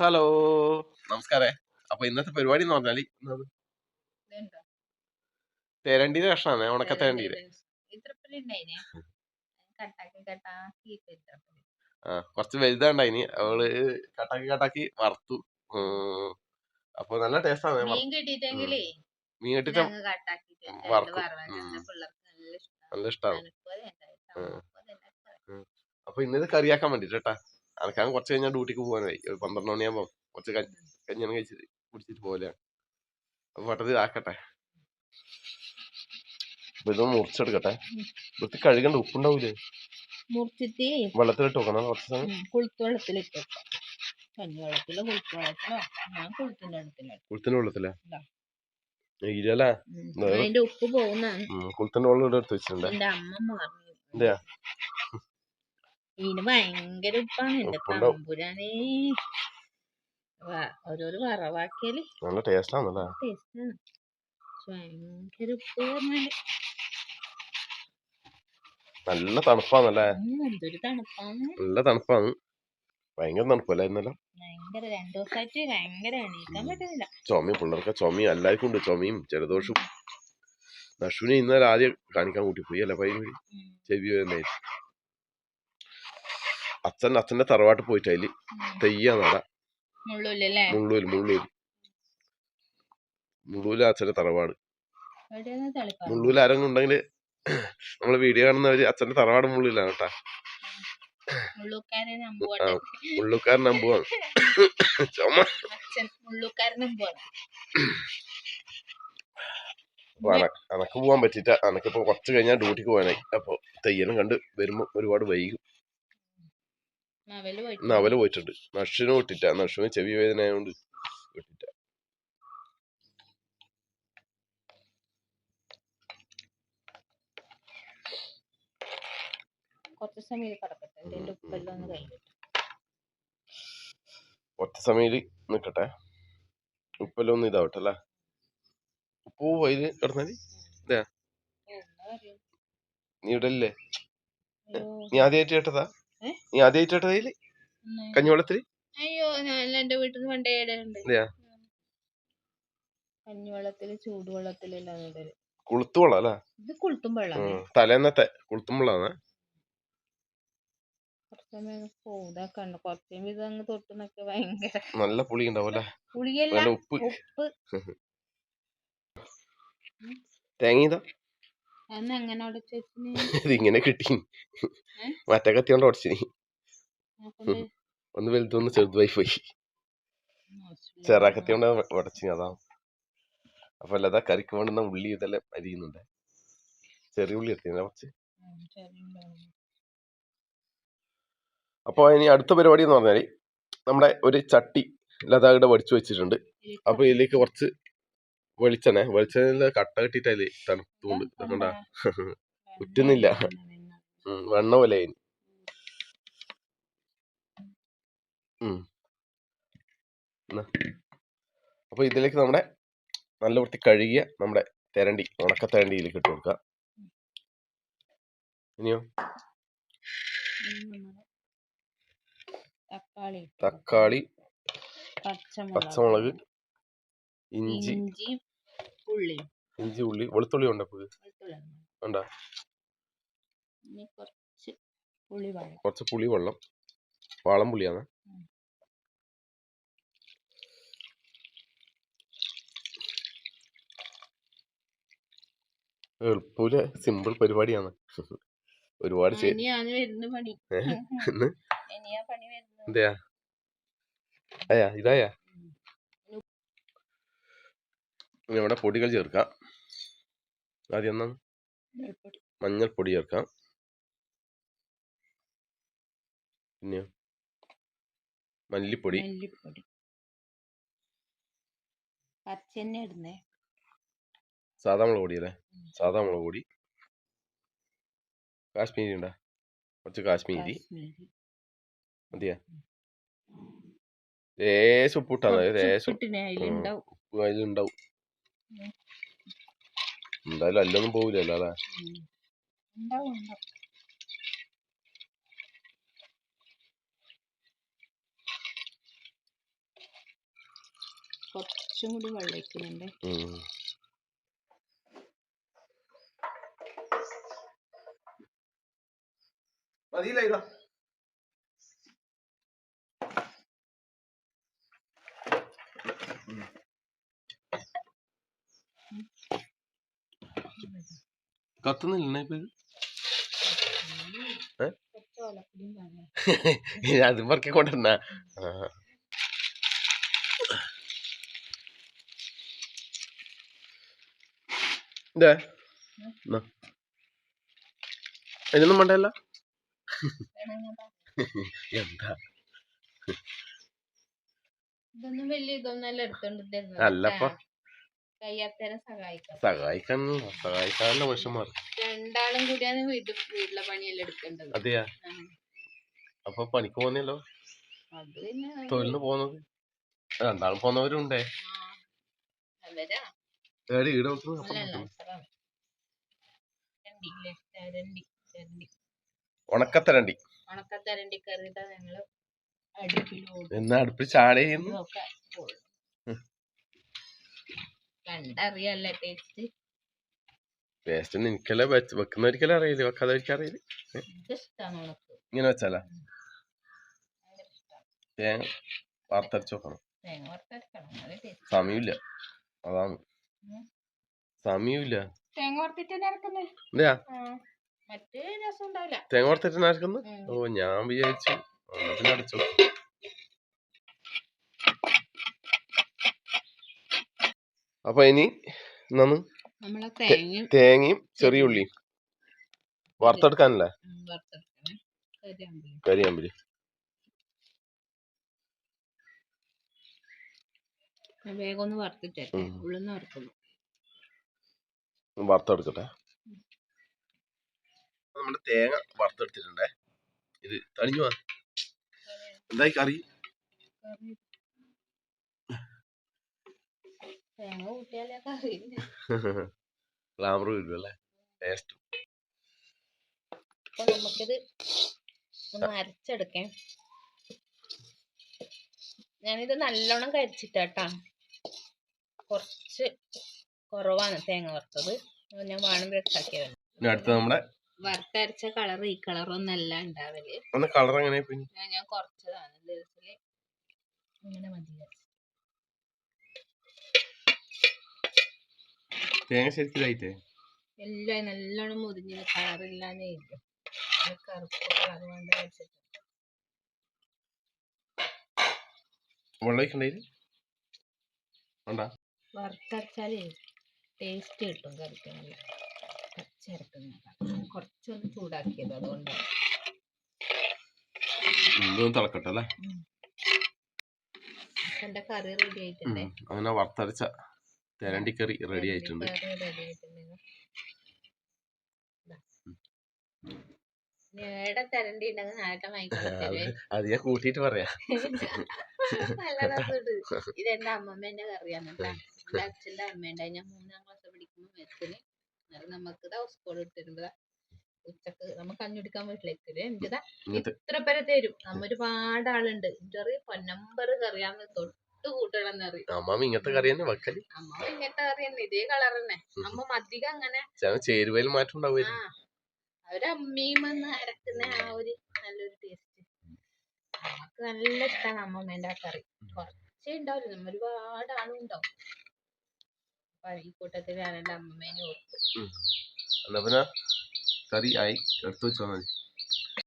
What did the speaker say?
Hello. നമസ്കാരേ. അപ്പൊ ഇന്നത്തെ പരിപാടി എന്ന് പറഞ്ഞാൽ തേരണ്ടീര് കഷ്ണാണ്. ഉണക്ക തേരണ്ടീര്. ആ കുറച്ച് വലുതാണ്ടായിനി. അവൾ കട്ടാക്കി കട്ടാക്കി വറുത്തു. അപ്പൊ നല്ല ടേസ്റ്റ് ആണ് മീൻ കിട്ടിയിട്ടെങ്കിലേ മീൻ കെട്ടിട്ട് വറക്കും. നല്ല ഇഷ്ടാ. നല്ല ഇഷ്ടമാണ് അപ്പൊ ഇന്നത് കറിയാക്കാൻ വേണ്ടിട്ട് അനക്കാൻ കുറച്ച് കഴിഞ്ഞാൽ ഡ്യൂട്ടിക്ക് പോകാനായി. ഒരു പന്ത്രണ്ട് മണിയാകുമ്പോൾ കുറച്ച് കഞ്ഞി- കഴിച്ചിട്ട് കുടിച്ചിട്ട് പോലെയാണ് അപ്പൊ പെട്ടത് ഇതാക്കട്ടെ അപ്പൊ ഇതൊന്ന് മുറിച്ചെടുക്കട്ടെ. വൃത്തി കഴുകണ്ട ഉപ്പുണ്ടാവൂലേ? മുറിച്ചിട്ട് വെള്ളത്തിലിട്ട് വെക്കണം കുറച്ച് സമയം? കുളുത്തുവെള്ളത്തിലിട്ട് കഞ്ഞിവെള്ളത്തിലോ കുളുത്തുവെള്ളത്തിലോ ഞാൻ കുളുത്തിന്റെ വെള്ളത്തിലാണ് കുളത്തിന്റെ വെള്ളത്തിലെ ഇതാ. ഇരല്ലേ ഉം. വേറെ? അതിന്റെ ഉപ്പ് പോകുന്ന കുളത്തിന്റെ വെള്ളം ഇവിടെ എടുത്ത് വെച്ചിട്ടുണ്ട്. അമ്മ ഇതിന് ഭയങ്കര ഉപ്പാണ്. എന്റെ. തമ്പുരാനേ. ഓരോരോ വറവാക്കിയാൽ നല്ല ടേസ്റ്റ് ആണല്ലേ ടേസ്റ്റാണ് ഭയങ്കര ഉപ്പ് പറഞ്ഞാൽ. നല്ല തണുപ്പാണല്ലേ? ഉം, എന്തൊരു തണുപ്പാണ്. നല്ല തണുപ്പാണ്. ഭയങ്കര തണുപ്പല്ലേ ഇന്നലെ ഭയങ്കര രണ്ടു ദിവസമായിട്ട് ഭയങ്കര എണീക്കാൻ പറ്റുന്നില്ല ചുമ പിള്ളേർക്ക് ചുമയും എല്ലാവർക്കും ഉണ്ട് ചുമയും ജലദോഷവും. നഷുവിനെ ഇന്നലെ ആദ്യം കാണിക്കാൻ കൂട്ടി. പോയി അല്ല വഴി ചെവി വരുന്നായിട്ട് അച്ഛൻ അച്ഛന്റെ തറവാട്ട് പോയിട്ട് അതിൽ. തെയ്യ നട. മുള്ളൂര് മുള്ളൂര്. മുള്ളൂര് അച്ഛന്റെ തറവാട്. മുള്ളൂര് ആരെങ്കിലും ഉണ്ടെങ്കിൽ നമ്മളെ വീഡിയോ കാണുന്നവര് അച്ഛന്റെ തറവാട് മുള്ളിലാണ് കേട്ടാ. മുള്ളൂക്കാരൻ അമ്പുവാണ്. ചുമ അനക്ക് പോവാൻ പറ്റിട്ട അനക്കിപ്പോ കുറച്ച് കഴിഞ്ഞാൽ ഡ്യൂട്ടിക്ക് പോകാനായി. അപ്പൊ തെയ്യനും കണ്ട് വരുമ്പോ ഒരുപാട് വൈകും. അവൽ പോയിട്ടുണ്ട്. നഷുവിന് വിട്ടിട്ട. നഷുവിന് ചെവി വേദന ആയതുകൊണ്ട് വിട്ടിട്ട. കുറച്ച് സമയം ഇത് കിടക്കട്ടെ. ഇതിന്റെ ഉപ്പെല്ലാം ഒന്ന് കഴിഞ്ഞിട്ട്. ഒറ്റ സമയത്ത് നിക്കട്ടെ ഉപ്പെല്ലാം ഒന്ന് ഇതാവട്ടെ അല്ലേ ഉപ്പ് വൈകി കിടന്നാൽ എന്താ നീ ഇവിടെ അല്ലേ നീ ആദ്യമായിട്ട് കേട്ടതാ? നീ ആദ്യമായിട്ട് ഒന്ന് കഞ്ഞിവെള്ളത്തിൽ? അയ്യോ ഞാൻ എന്റെ വീട്ടിൽ നിന്ന് പണ്ടേ ഇടലുണ്ട്. കഞ്ഞിവെള്ളത്തിൽ ചൂടുവെള്ളത്തിലെല്ലാം ഇടൽ. കുളുത്തുവെള്ളം അല്ലേ? ഇത് കുളുത്തും വെള്ളം. തലേന്നത്തെ ഭയങ്കര നല്ല പുളി ഉണ്ടാവും പുളിയല്ല ഉപ്പ്. ഉപ്പ്. തേങ്ങ ഇതിങ്ങനെ കിട്ടി? മറ്റേ കത്തി കൊണ്ട് നോക്കണ്ട്. ഒന്ന് വലുതൊന്ന് ചെറുതായി പോയി. ചെറാക്കത്തി കൊണ്ട് ഉടച്ചിനി അതാ. അപ്പൊ അല്ലാതെ കറിക്ക് വേണ്ടുന്ന ഉള്ളി ഇതെല്ലാം അരിയുന്നുണ്ട്. ചെറിയ ഉള്ളി എത്തി കുറച്ച്. അപ്പൊ ഇനി അടുത്ത പരിപാടി എന്ന് പറഞ്ഞാൽ നമ്മുടെ ഒരു ചട്ടി ലതാകിടെ വടിച്ചു വെച്ചിട്ടുണ്ട്. അപ്പൊ ഇതിലേക്ക് കുറച്ച് വെളിച്ചെണ്ണ. വെളിച്ചെണ്ണ കട്ട കെട്ടിട്ട് അതിൽ തണുത്തുകൊണ്ട് കുറ്റുന്നില്ല വെണ്ണ പോലെ. ഉം. അപ്പൊ ഇതിലേക്ക് നമ്മുടെ നല്ല വൃത്തി കഴുകിയ നമ്മുടെ തെരണ്ടി ഉണക്ക തെരണ്ടി ഇതിലേക്ക് ഇട്ട് കൊടുക്കുക ഇനിയോ തക്കാളി പച്ചമുളക് ഇഞ്ചി ഇഞ്ചി ഉള്ളി. ഇഞ്ചി ഉള്ളി വെളുത്തുള്ളി ഉണ്ടോ ഉണ്ടാ? കുറച്ച് പുളി വെള്ളം കുറച്ച് വാളം പുളിയാണ്. എളുപ്പൂല സിമ്പിൾ പരിപാടിയാണ്. ഒരുപാട് ചെയ് ഇവിടെ പൊടികൾ ചേർക്കാം. ആദ്യം എന്നാ വെളുപ്പൊടി മഞ്ഞൾപ്പൊടി ചേർക്കാം. പിന്നെ മല്ലിപ്പൊടി. മല്ലിപ്പൊടി. പച്ചെണ്ണ ഇടുന്നേ. സാധാ മുളക് പൊടി അല്ലേ. സാധാ മുളക് പൊടി. കാശ്മീരി ഉണ്ടാ കുറച്ച് കാശ്മീരി. മതിയാ? ലേശം ഉപ്പിട്ടാ ലേശം ഉപ്പ് അതിലുണ്ടാവും. എന്തായാലും അല്ലൊന്നും പോവില്ലല്ലോ അല്ലേ? കുറച്ചും കൂടി വെള്ളം ഒഴിക്കുന്നുണ്ട്. മതിയില്ല കത്തുന്നില്ല ഇപ്പൊ? അത് പറക്കി കൊണ്ടുവന്ന. ഇതേ. വേണ്ടല്ല. എന്താ? അല്ലപ്പ. കയ്യാത്തരം സഹായിക്കാം. സഹായിക്കാനല്ല സഹായിക്കാനല്ല മനുഷ്യന്മാർ രണ്ടാളും കൂടിയാണ് വീട് വീട്ടിലെ പണിയെല്ലാം എടുക്കേണ്ടത്. അതെയാ. അപ്പൊ പണിക്ക് പോന്നല്ലോ തൊഴിലിന് പോന്നത് രണ്ടാളും പോന്നവരുണ്ടേ ഏടി ഈടെ ഉണക്കത്തരണ്ടി. ഉണക്കത്തരണ്ടി കറിയിട്ടാ ഞങ്ങൾ അടുപ്പിലോടും എന്നാ അടുപ്പിൽ ചാട ചെയ്യുന്നു. കണ്ടറിയല്ലേ ടേസ്റ്റ് ടേസ്റ്റ് എനിക്കല്ലേ വെച്ച് ഒരിക്കലും അറിയില്ല? വെക്കാത്തവർക്ക് അറിയില്ല? എനിക്കിഷ്ടാണ് ഉണക്ക്. ഇങ്ങനെ വെച്ചാലാ? തേങ്ങ വറുത്തരച്ച് വെക്കണം. സമയമില്ല. അതാണ്. സമയമില്ല. തേങ്ങ വറുത്തിട്ട് നടക്കുന്നു. ഓ ഞാൻ വിചാരിച്ചു. പിന്നെ അടച്ചു അപ്പൊ ഇനി എന്നാന്ന് തേങ്ങയും ചെറിയ ഉള്ളിയും വറുത്തെടുക്കാനല്ലേ? കരിയാമ്പലി വേഗം ഒന്ന് വറുത്തിട്ടേ ഉള്ളിന്ന് വറുത്തെടുക്കട്ടെ. നമ്മുടെ തേങ്ങ വറുത്തെടുത്തിട്ടുണ്ടേ. ഇത് തണിഞ്ഞു എന്തായി കറി കറി തേങ്ങ കൂട്ടിയാലേ കറി ഗ്ലാമർ വരും അല്ലേ ടേസ്റ്റ് അപ്പൊ നമുക്കിത് ഒന്ന് അരച്ചെടുക്കാം. ഞാനിത് നല്ലോണം കരിച്ചിട്ടാട്ടാ. കുറച്ച് കുറവാണ് തേങ്ങ വറുത്തത്. ഞാൻ വേണമെങ്കിൽ ഇനി അടുത്ത നമ്മുടെ വറുത്തരച്ച കളർ ഈ കളറൊന്നല്ല ഉണ്ടാവൽ. ഒന്ന് കളർ എങ്ങനെ ഞാൻ കുറച്ചതാണ്. ദിവസത്തിൽ ഇങ്ങനെ മതി. തേങ്ങ ശരിക്കും ഇതായിട്ടേ എല്ലാം നല്ലോണം മുരിഞ്ഞ് കളറില്ലാന്നേ ഇല്ല. കറുപ്പ് കളർ വേണ്ട വെച്ചിട്ട്. വറുത്തരച്ചാലേ ടേസ്റ്റ് കിട്ടും കറിക്ക് നല്ല പച്ചരക്കുന്ന കുറച്ചൊന്ന് ചൂടാക്കിയത് അതുകൊണ്ട്. ഇതൊന്ന് തിളക്കട്ടെ അല്ലേ? എന്റെ കറി റെഡി ആയിട്ടുണ്ട്. അങ്ങനെ വറുത്തരച്ച. തെരണ്ടിക്കറി റെഡി ആയിട്ടുണ്ട്. അത് ഞാൻ കൂട്ടിട്ട് പറയാ. നല്ല രസമുണ്ട് ഇത് എന്റെ അമ്മമ്മേന്റെ കറിയാണ് എന്റെ അച്ഛന്റെ അമ്മേന്റെ ഞാൻ മൂന്നാം ക്ലാസ് പഠിക്കുമ്പോ മെസ്സിന് നമുക്ക് ഇതാ സ്കൂൾ ഇട്ടിരുന്നതാ. ഉച്ചയ്ക്ക് നമുക്ക് കഞ്ഞുടിക്കാൻ വീട്ടിലേക്ക് എന്റെതാ ഇത്ര പേരെ തരും. നമ്മ ഒരുപാട് ആളുണ്ട്. ചെറിയ പൊന്നമ്പർ കറിയാന്ന് തൊട്ട് കൂട്ടണം അറിയും അമ്മ ഇങ്ങനത്തെ കറി തന്നെ വെക്കൽ? അമ്മ ഇങ്ങനത്തെ കറി തന്നെ ഇതേ കളർ തന്നെ അമ്മ അധികം അങ്ങനെ ചേരുവയിൽ മാറ്റം ആ അവർ അവരമ്മയും വന്ന് അരക്കുന്ന ആ ഒരു നല്ലൊരു ടേസ്റ്റ് നമുക്ക് നല്ല ഇഷ്ടമാണ് അമ്മമ്മേന്റെ ആ കറി. കുറച്ചേ ഉണ്ടാവില്ല നമ്മ ഒരുപാട് ആളും ഉണ്ടാവും അപ്പൊ ഈ കൂട്ടത്തിൽ ഞാൻ എന്റെ അമ്മമ്മേനെ ഓർത്തു. എന്നാ പിന്നെ കറി ആയി എടുത്തു വെച്ചാൽ മതി